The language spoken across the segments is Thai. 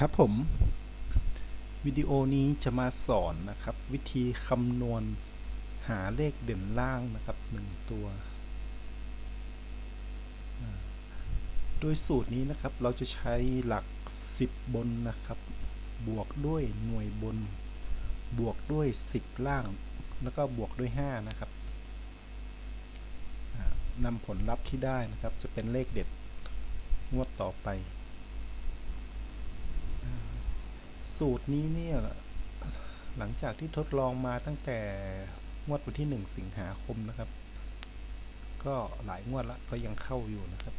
ครับผม วิดีโอนี้จะมาสอนนะครับ วิธีคำนวณหาเลขเด่นล่างนะครับหนึ่งตัว โดยสูตรนี้นะครับเราจะใช้หลัก 10 บนนะครับ บวกด้วยหน่วยบน บวกด้วย 10 ล่าง แล้วก็บวกด้วย 5 นะครับนำผลลัพธ์ที่ได้นะครับ จะเป็นเลขเด็ดงวดต่อไป สูตรนี้เนี่ย หลังจากที่ทดลองมาตั้งแต่งวดวันที่ 1 สิงหาคมนะครับ ก็หลายงวดละก็ยังเข้าอยู่นะครับ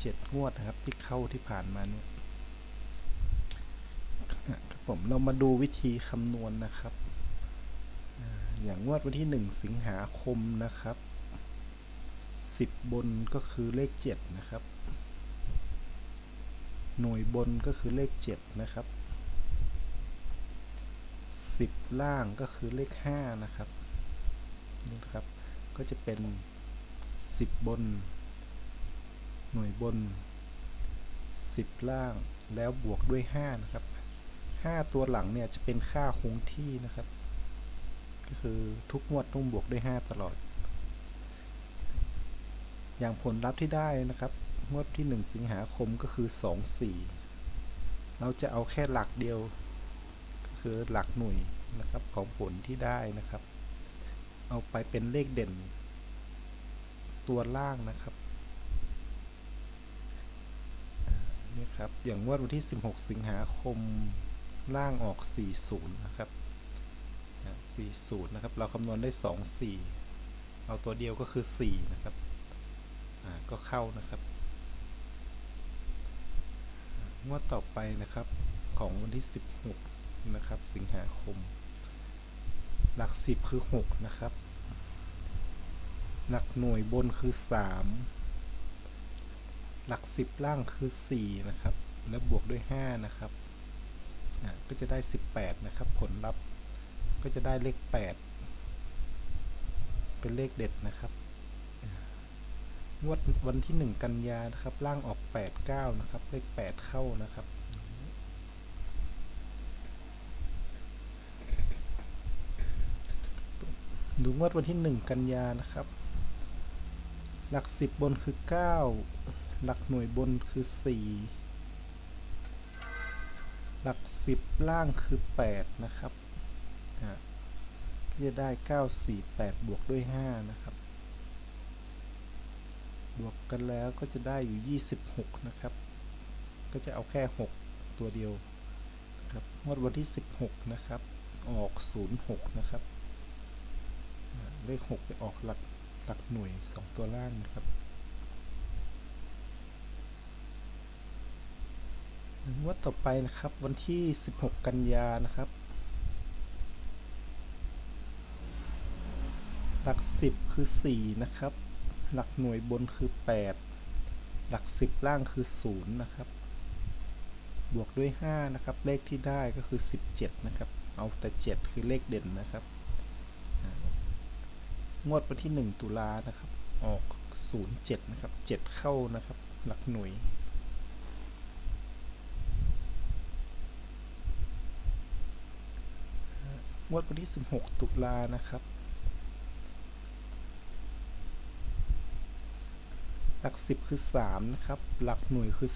เจ็ดงวดนะครับที่เข้าที่ผ่านมาเนี่ยครับผมเรามาดูวิธีคำนวณนะครับอ่าอย่างงวดวันที่ 1 สิงหาคมนะครับ 10 บนก็คือเลข 7 นะครับ หน่วยบนก็คือเลข 7 นะครับ 10 ล่างก็คือเลข 5 นะครับนี่นะครับ ก็จะเป็น 10 บน หน่วยบน 10 ล่างแล้วบวกด้วย 5 นะครับ 5 ตัวหลังเนี่ยจะเป็นค่าคงที่นะครับ ก็คือทุกงวดต้องบวกด้วย 5 ตลอด อย่างผลลัพธ์ที่ได้นะครับ งวดที่ 1 สิงหาคมก็คือ 2 4 เราจะเอาแค่หลักเดียว ก็คือหลักหน่วยนะครับของผลที่ได้นะครับ เอาไปเป็นเลขเด่น ตัวล่างนะครับนี่ครับอย่างงวดวันที่ 16 สิงหาคมล่างออก 40 นะครับอ่า40 นะครับ เราคำนวณได้ 2 4 เอาตัวเดียวก็คือ 4 นะครับ อ่า ก็เข้านะครับ งวดต่อไปนะครับของวันที่ 16 นะครับ สิงหาคม หลัก 10 คือ 6 นะครับ หลักหน่วยบนคือ 3 หลัก 10 ล่างคือ 4 นะครับ แล้วบวกด้วย 5 นะครับก็จะได้ 18 นะครับ ผลลัพธ์ก็จะได้เลข 8 เป็นเลขเด็ดนะครับ งวดวันที่ 1 กันยานะครับ ล่างออก 8 9 นะครับ เลข 8 เข้านะครับ ดูงวดวันที่ 1 กันยานะครับ หลัก 10 บนคือ 9 หลักหน่วยบนคือ 4 หลัก 10 ล่างคือ 8 นะครับก็จะได้ 9 4 8 บวกด้วย 5 นะครับ บวกกันแล้วก็จะได้อยู่ 26 นะครับ ก็จะเอาแค่ 6 ตัวเดียวนะครับงวดวันที่ 16 นะครับ ออก 06 นะครับ เลข 6 ไปออกหลักหลักหน่วย 2 ตัวล่างนะครับงวดต่อไปนะครับวันที่ 16 กันยานะครับ หลัก 10 คือ 4 นะครับ หลักหน่วยบนคือ 8 หลัก 10 ล่างคือ 0 นะครับ บวกด้วย 5 นะครับ เลขที่ได้ก็คือ 17 นะครับ เอาแต่ 7 คือเลขเด่นนะครับ งวดวันที่ 1 ตุลานะครับ ออก 07 นะครับ 7 เข้านะครับ หลักหน่วยงวดวันที่ 16 ตุลานะครับ หลัก 10 คือ 3 นะครับ หลักหน่วยคือ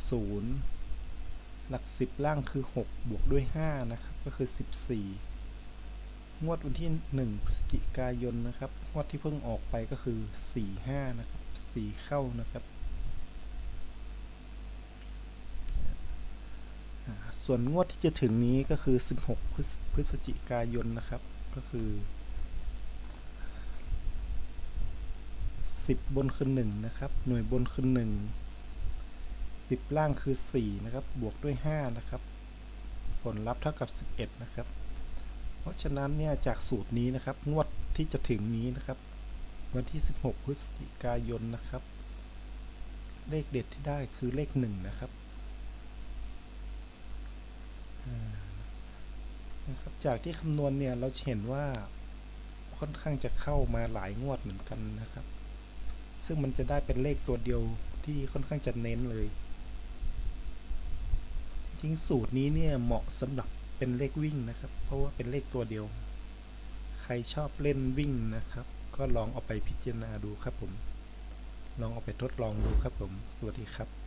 0 หลัก 10 ล่างคือ 6 บวกด้วย 5 นะครับ ก็คือ 14 งวดวันที่ 1 พฤศจิกายนนะครับ งวดที่เพิ่งออกไปก็คือ 45 นะครับ 4 เข้านะครับส่วนงวดที่จะถึงนี้ก็คือ 16 พฤศจิกายนนะครับ ก็คือ 10 บนคือ1นะครับ หน่วยบนคือ 1 10 ล่างคือ 4 นะครับ บวกด้วย 5 นะครับ ผลลัพธ์เท่ากับ 11 นะครับ เพราะฉะนั้นเนี่ยจากสูตรนี้นะครับ งวดที่จะถึงนี้นะครับ วันที่ 16 พฤศจิกายนนะครับ เลขเด็ดที่ได้คือเลข 1 นะครับนะครับ จากที่คำนวณเนี่ยเราจะเห็นว่าค่อนข้างจะเข้ามาหลายงวดเหมือนกันนะครับ ซึ่งมันจะได้เป็นเลขตัวเดียวที่ค่อนข้างจะเน้นเลย จริงสูตรนี้เนี่ยเหมาะสำหรับเป็นเลขวิ่งนะครับ เพราะว่าเป็นเลขตัวเดียว ใครชอบเล่นวิ่งนะครับ ก็ลองเอาไปพิจารณาดูครับผม ลองเอาไปทดลองดูครับผม สวัสดีครับ